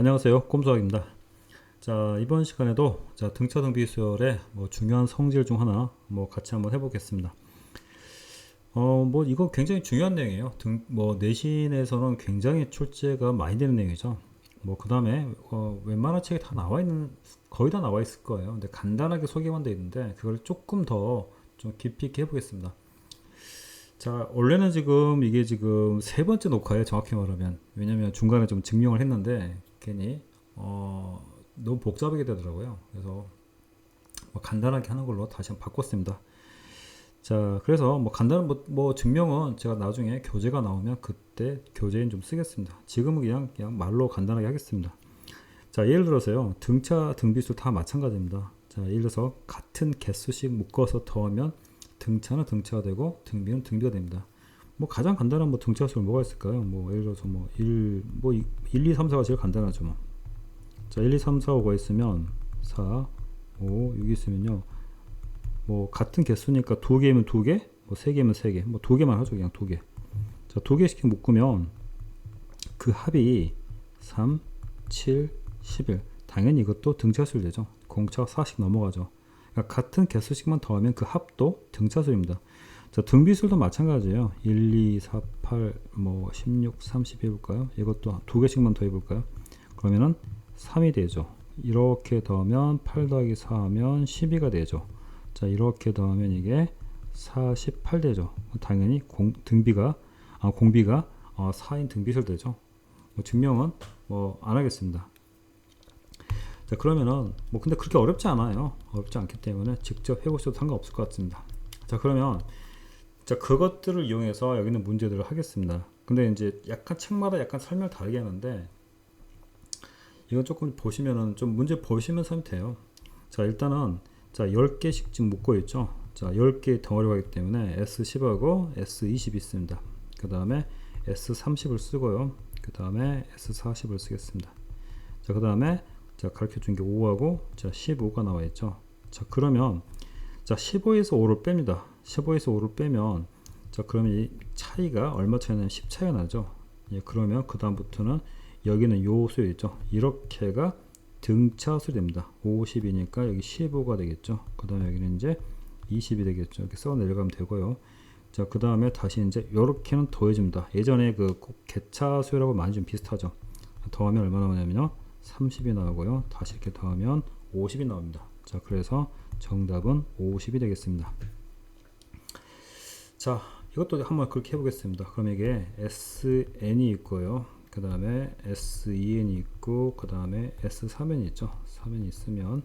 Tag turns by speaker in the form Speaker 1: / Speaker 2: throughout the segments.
Speaker 1: 안녕하세요. 꼼수학입니다. 자, 이번 시간에도 자, 등차 등 비 수열의 뭐 중요한 성질 중 하나 뭐 같이 한번 해보겠습니다. 어, 뭐 이거 굉장히 중요한 내용이에요. 등, 뭐 내신에서는 굉장히 출제가 많이 되는 내용이죠. 뭐 그 다음에 어, 웬만한 책에 다 나와 있는 거의 다 나와 있을 거예요. 근데 간단하게 소개만 돼 있는데 그걸 조금 더 좀 깊이 있게 해보겠습니다. 자, 원래는 지금 이게 지금 세 번째 녹화예요. 정확히 말하면. 왜냐면 중간에 좀 증명을 했는데 괜히 어, 너무 복잡하게 되더라고요. 그래서 뭐 간단하게 하는 걸로 다시 한번 바꿨습니다. 자, 그래서 뭐 간단한 뭐, 뭐 증명은 제가 나중에 교재가 나오면 그때 교재인 좀 쓰겠습니다. 지금은 그냥 그냥 말로 간단하게 하겠습니다. 자, 예를 들어서요. 등차, 등비수 다 마찬가지입니다. 자, 예를 들어서 같은 개수씩 묶어서 더하면 등차는 등차가 되고 등비는 등비가 됩니다. 뭐 가장 간단한 뭐 등차 수는 뭐가 있을까요? 뭐 예를 들어서 뭐 1, 뭐 1, 2, 3, 4가 제일 간단하죠. 뭐. 자, 1, 2, 3, 4, 5가 있으면 4, 5, 6 있으면요. 뭐 같은 개수니까 두 개면 두 개, 뭐 세 개면 세 개, 뭐 두 개만 하죠. 그냥 두 개. 자, 두 개씩 묶으면 그 합이 3, 7, 11. 당연히 이것도 등차수를 되죠. 공차가 4씩 넘어가죠. 그러니까 같은 개수씩만 더하면 그 합도 등차수입니다. 자, 등비술도 마찬가지예요. 1, 2, 4, 8, 뭐 16, 30 해볼까요? 이것도 두 개씩만 더 해볼까요? 그러면은 3이 되죠. 이렇게 더하면 8 더하기 4 하면 12가 되죠. 자, 이렇게 더하면 이게 48 되죠. 당연히 공, 등비가, 아, 공비가 어, 4인 등비술 되죠. 뭐 증명은 뭐 안 하겠습니다. 자 그러면은 뭐 근데 그렇게 어렵지 않아요 어렵지 않기 때문에 직접 해보셔도 상관없을 것 같습니다 자 그러면 자 그것들을 이용해서 여기는 문제들을 하겠습니다. 근데 이제 약간 책마다 약간 설명을 다르게 하는데 이건 조금 보시면은 좀 문제 보시면서 하면 돼요. 자 일단은 자 10개씩 지금 묶고 있죠? 자 10개 덩어리가 있기 때문에 S10하고 S20 있습니다. 그 다음에 S30을 쓰고요. 그 다음에 S40을 쓰겠습니다. 자 그 다음에 자 가르쳐 준 게 5하고 자 15가 나와 있죠? 자 그러면 자 15에서 5를 뺍니다 15에서 5를 빼면 자 그러면 이 차이가 얼마 차이냐면 10 차이가 나죠. 예 그러면 그 다음부터는 여기는 요수 있죠? 이렇게가 등차수 됩니다. 50이니까 여기 15가 되겠죠? 그 다음에 여기는 이제 20이 되겠죠? 이렇게 써 내려가면 되고요. 자 그 다음에 다시 이제 이렇게는 더해집니다. 예전에 그 개차수라고 많이 좀 비슷하죠? 더하면 얼마 나오냐면요. 30이 나오고요. 다시 이렇게 더하면 50이 나옵니다. 자, 그래서 정답은 50이 되겠습니다. 자, 이것도 한번 그렇게 해보겠습니다. 그럼 이게 SN이 있고요. 그 다음에 SEN이 있고, 그 다음에 S3N이 있죠. 3N이 있으면,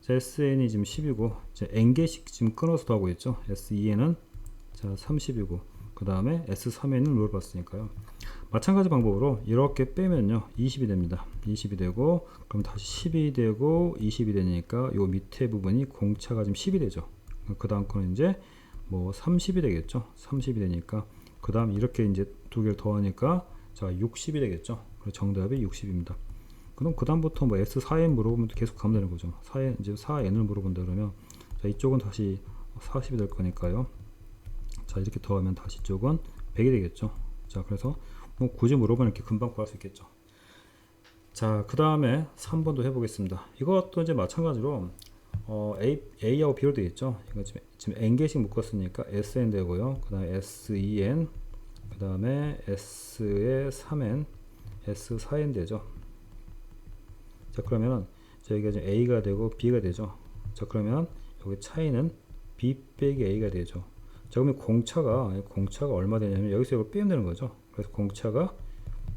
Speaker 1: 자, SN이 지금 10이고, 자, N개씩 지금 끊어서 더하고 있죠. SEN은 자, 30이고, 그 다음에 S3N은 롤 봤으니까요. 마찬가지 방법으로 이렇게 빼면요 20이 됩니다 20이 되고 그럼 다시 10이 되고 20이 되니까 요 밑에 부분이 공차가 지금 10이 되죠 그 다음 거는 이제 뭐 30이 되겠죠? 30이 되니까 그 다음 이렇게 이제 두 개를 더하니까 자 60이 되겠죠? 그래서 정답이 60입니다. 그럼 그 다음부터 뭐 S4N 물어보면 계속 가면 되는 거죠. 4N, 이제 4N을 물어본다 그러면 자 이쪽은 다시 40이 될 거니까요. 자 이렇게 더하면 다시 쪽은 100이 되겠죠? 자 그래서 뭐 굳이 물어보면 이렇게 금방 구할 수 있겠죠. 자, 그 다음에 3번도 해보겠습니다. 이것도 이제 마찬가지로 어, A, A하고 B로 되어 있죠. 이거 지금, 지금 N개씩 묶었으니까 SN 되고요. 그 다음에 SEN, 그 다음에 S의 3N, S4N 되죠. 자, 그러면은 저희가 지금 A가 되고 B가 되죠. 자, 그러면 여기 차이는 B 빼기 A가 되죠. 자, 그러면 공차가, 공차가 얼마 되냐면 여기서 이걸 빼면 되는 거죠. 그래서 공차가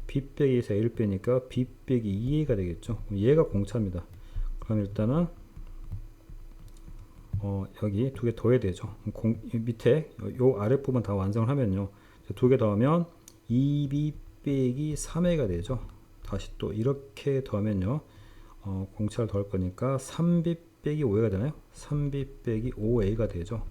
Speaker 1: b 빼기 에서 a를 빼니까 b 빼기 2a가 되겠죠. 얘가 공차입니다. 그럼 일단은 어, 여기 두 개 더해야 되죠. 공, 밑에 요 아랫부분 다 완성을 하면요. 두 개 더하면 2b 빼기 3a가 되죠. 다시 또 이렇게 더하면요. 어, 공차를 더할 거니까 3b 빼기 5a가 되나요? 3b 빼기 5a가 되죠.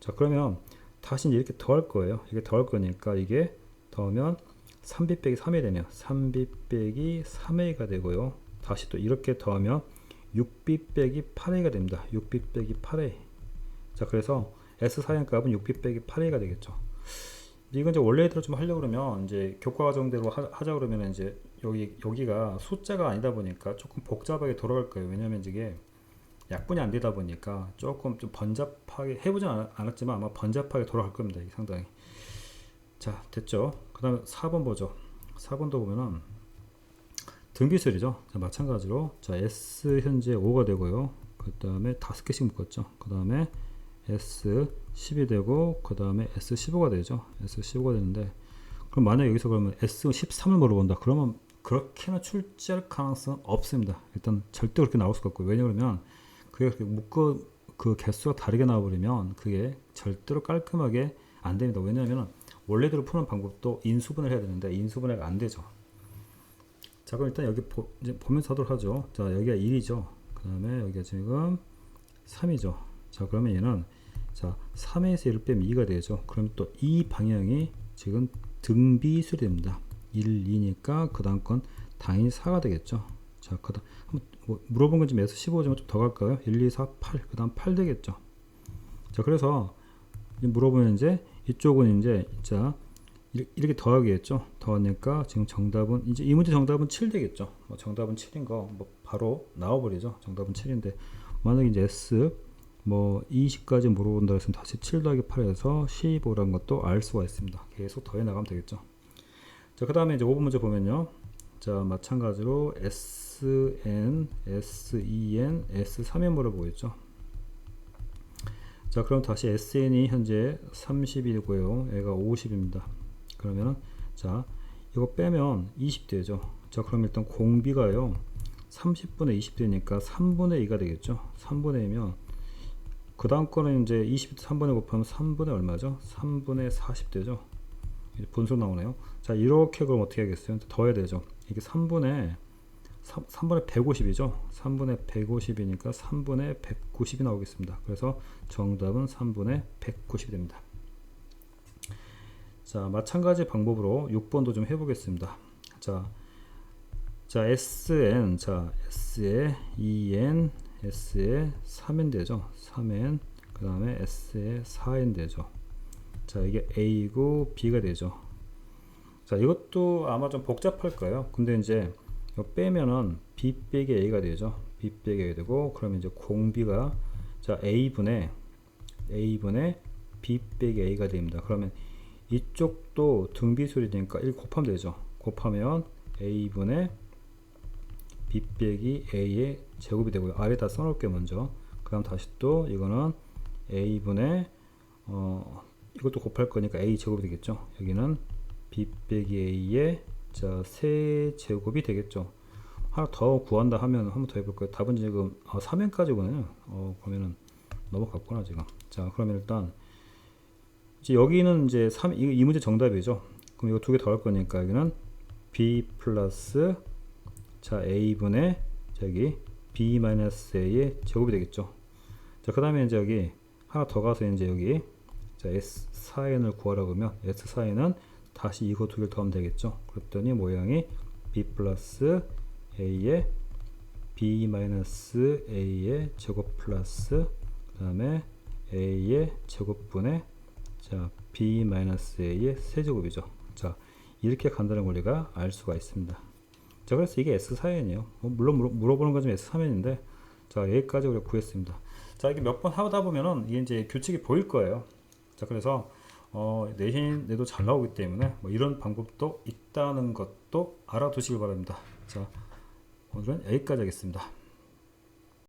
Speaker 1: 자 그러면 다시 이렇게 더할 거예요. 이게 더할 거니까 이게 더하면 3b 빼기 3이 되네요. 3b 빼기 3a가 되고요. 다시 또 이렇게 더하면 6b 빼기 8a가 됩니다. 6b 빼기 8a. 자, 그래서 S4의 값은 6b 빼기 8a가 되겠죠. 이건 이제 원래대로 좀 하려고 그러면 이제 교과 과정대로 하, 자 그러면 이제 여기 여기가 숫자가 아니다 보니까 조금 복잡하게 돌아갈 거예요. 왜냐하면 이게 약분이 안 되다 보니까 조금 좀 번잡하게 해보진 않- 않았지만 아마 번잡하게 돌아갈 겁니다. 이게 상당히. 자 됐죠. 그다음에 4번 보죠. 4번도 보면은 등비수열이죠. 자, 마찬가지로 자 S 현재 5가 되고요. 그 다음에 다섯 개씩 묶었죠. 그 다음에 S 10이 되고 그 다음에 S 15가 되죠. S 15가 되는데 그럼 만약 여기서 그러면 S 13을 물어본다. 그러면 그렇게는 출제할 가능성은 없습니다. 일단 절대 그렇게 나올 수가 없고 왜냐면 그게 그렇게 묶어 그 개수가 다르게 나와버리면 그게 절대로 깔끔하게 안 됩니다. 왜냐하면 원래대로 푸는 방법도 인수분해를 해야 되는데 인수분해가 안 되죠. 자 그럼 일단 여기 보, 이제 보면서 하도록 하죠. 자 여기가 1이죠. 그 다음에 여기가 지금 3이죠. 자 그러면 얘는 자 3에서 1을 빼면 2가 되죠. 그럼 또 이 방향이 지금 등비술이 됩니다. 1, 2니까 그 다음 건 당연히 4가 되겠죠. 자, 그 다음, 한번 뭐 물어본 건 지금 S15지만 좀 더 갈까요? 1, 2, 4, 8. 그 다음 8 되겠죠. 자, 그래서 물어보면 이제 이쪽은 이제, 자, 이렇게- 더하기겠죠. 더하니까 지금 정답은, 이제 이 문제 정답은 7 되겠죠. 뭐 정답은 7인 거, 뭐 바로 나와버리죠. 정답은 7인데, 만약에 이제 S, 뭐 20까지 물어본다 했으면 다시 7 더하기 8에서 15라는 것도 알 수가 있습니다. 계속 더해 나가면 되겠죠. 자, 그 다음에 이제 5번 문제 보면요. 자, 마찬가지로 SN, SEN, S3에 물어보고 있죠. 자, 그럼 다시 SN이 현재 30이고요. 얘가 50입니다. 그러면은, 자, 이거 빼면 20 되죠. 자, 그럼 일단 공비가요. 30분의 20 되니까 3분의 2가 되겠죠. 3분의 2면 그 다음 거는 이제 20 3분의 곱하면 3분의 얼마죠? 3분의 40 되죠. 이제 분수 나오네요. 자, 이렇게 그럼 어떻게 하겠어요? 더해야 되죠. 이게 3분의 3, 3분의 150이죠. 3분의 150이니까 3분의 190이 나오겠습니다. 그래서 정답은 3분의 190이 됩니다. 자, 마찬가지 방법으로 6번도 좀 해보겠습니다. 자, 자, SN, 자, S에 2N, S에 3N 되죠. 3N, 그 다음에 S에 4N 되죠. 자, 이게 A고 B가 되죠. 자, 이것도 아마 좀 복잡할 거예요. 근데 이제 빼면은 B 빼기 A가 되죠. B 빼기 A가 되고, 그러면 이제 공비가 자, A분의 A분의 B 빼기 A가 됩니다. 그러면 이쪽도 등비술이니까 1 곱하면 되죠. 곱하면 A분의 B 빼기 A의 제곱이 되고요. 아래다 써놓을게요, 먼저. 그 다음 다시 또 이거는 A분의 어, 이것도 곱할 거니까 A 제곱이 되겠죠. 여기는 B 빼기 A의 자, 세 제곱이 되겠죠. 하나 더 구한다 하면 한번 더 해볼까요? 답은 지금 아, 3엔까지거든요. 어, 그러면은 넘어갔구나 지금. 자, 그러면 일단 이제 여기는 이제 3, 이, 이 문제 정답이죠. 그럼 이거 두 개 더 할 거니까 여기는 B 플러스 자 A분의 저기 B 마이너스 A의 제곱이 되겠죠. 자, 그 다음에 이제 여기 하나 더 가서 이제 여기 자 S4n을 구하라고 하면 S4n은 다시 이거 두 개를 더하면 되겠죠. 그랬더니 모양이 B 플러스 A의 B 마이너스 A의 제곱 플러스 그 다음에 A의 제곱분의 자 B 마이너스 A의 세제곱이죠. 자 이렇게 간다는 원리가 알 수가 있습니다. 자 그래서 이게 S4n이에요. 뭐 물론 물어, 물어보는 건 좀 S3n인데 자 여기까지 우리가 구했습니다. 자 이게 몇 번 하다 보면은 이게 이제 규칙이 보일 거예요. 자 그래서 어, 내신 내도 잘 나오기 때문에 뭐 이런 방법도 있다는 것도 알아두시길 바랍니다. 자 오늘은 여기까지 하겠습니다.